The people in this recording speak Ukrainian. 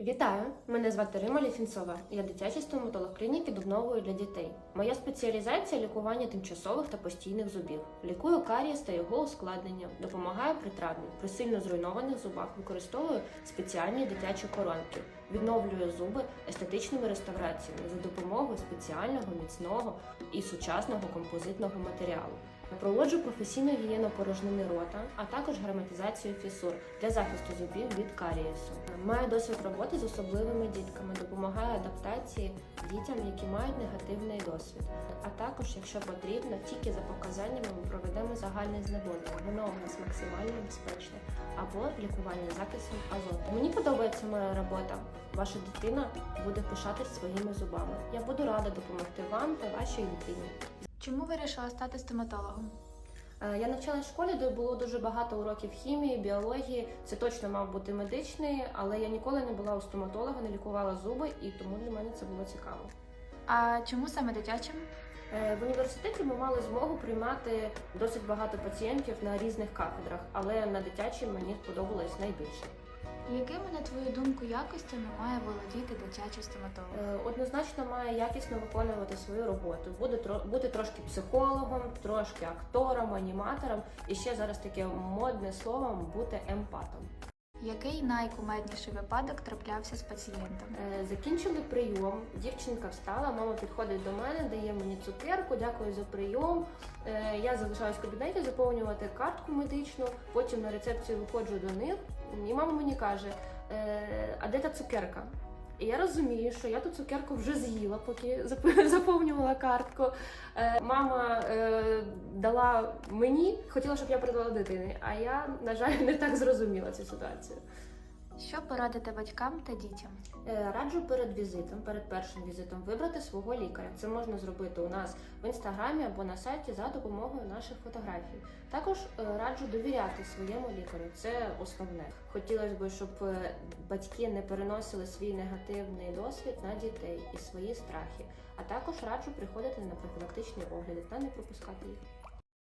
Вітаю! Мене звати Рима Ліфінцова. Я дитячий стоматолог клініки Дубнової для дітей. Моя спеціалізація лікування тимчасових та постійних зубів. Лікую карієс та його ускладнення, допомагаю при травмі. При сильно зруйнованих зубах використовую спеціальні дитячі коронки, відновлюю зуби естетичними реставраціями за допомогою спеціального міцного і сучасного композитного матеріалу. Проводжу професійну гігієну порожнини рота, а також герметизацію фісур для захисту зубів від карієсу. Маю досвід роботи з особливими дітками, допомагаю адаптації дітям, які мають негативний досвід. А також, якщо потрібно, тільки за показаннями ми проведемо загальне знеболювання. Воно у нас максимально безпечне або лікування закисом азоту. Мені подобається моя робота. Ваша дитина буде пишатись своїми зубами. Я буду рада допомогти вам та вашій дитині. Чому вирішила стати стоматологом? Е, Я навчалась в школі, де було дуже багато уроків хімії, біології. Це точно мав бути медичний, але я ніколи не була у стоматолога, не лікувала зуби, і тому для мене це було цікаво. А чому саме дитячим? Е, В університеті ми мали змогу приймати досить багато пацієнтів на різних кафедрах, але на дитячій мені сподобалось найбільше. Якими, на твою думку, якостями має володіти дитячий стоматолог? Е, Однозначно має якісно виконувати свою роботу, буде бути трошки психологом, трошки актором, аніматором, і ще зараз таке модне слово бути емпатом. Який найкумедніший випадок траплявся з пацієнтом? Е, Закінчили прийом. Дівчинка встала, мама підходить до мене, дає мені цукерку, дякую за прийом. Е, Я залишаюсь в кабінеті заповнювати картку медичну. Потім на рецепцію виходжу до них, і мама мені каже: «Е, а де та цукерка? І я розумію, що я ту цукерку вже з'їла, поки заповнювала картку. Е, Мама е, дала мені, хотіла, щоб я передала дитині, а я, на жаль, не так зрозуміла цю ситуацію. Що порадити батькам та дітям? Е, Раджу перед візитом, перед першим візитом вибрати свого лікаря. Це можна зробити у нас в інстаграмі або на сайті за допомогою наших фотографій. Також е, раджу довіряти своєму лікарю. Це основне. Хотілося б, щоб е, батьки не переносили свій негативний досвід на дітей і свої страхи. А також раджу приходити на профілактичні огляди та не пропускати їх.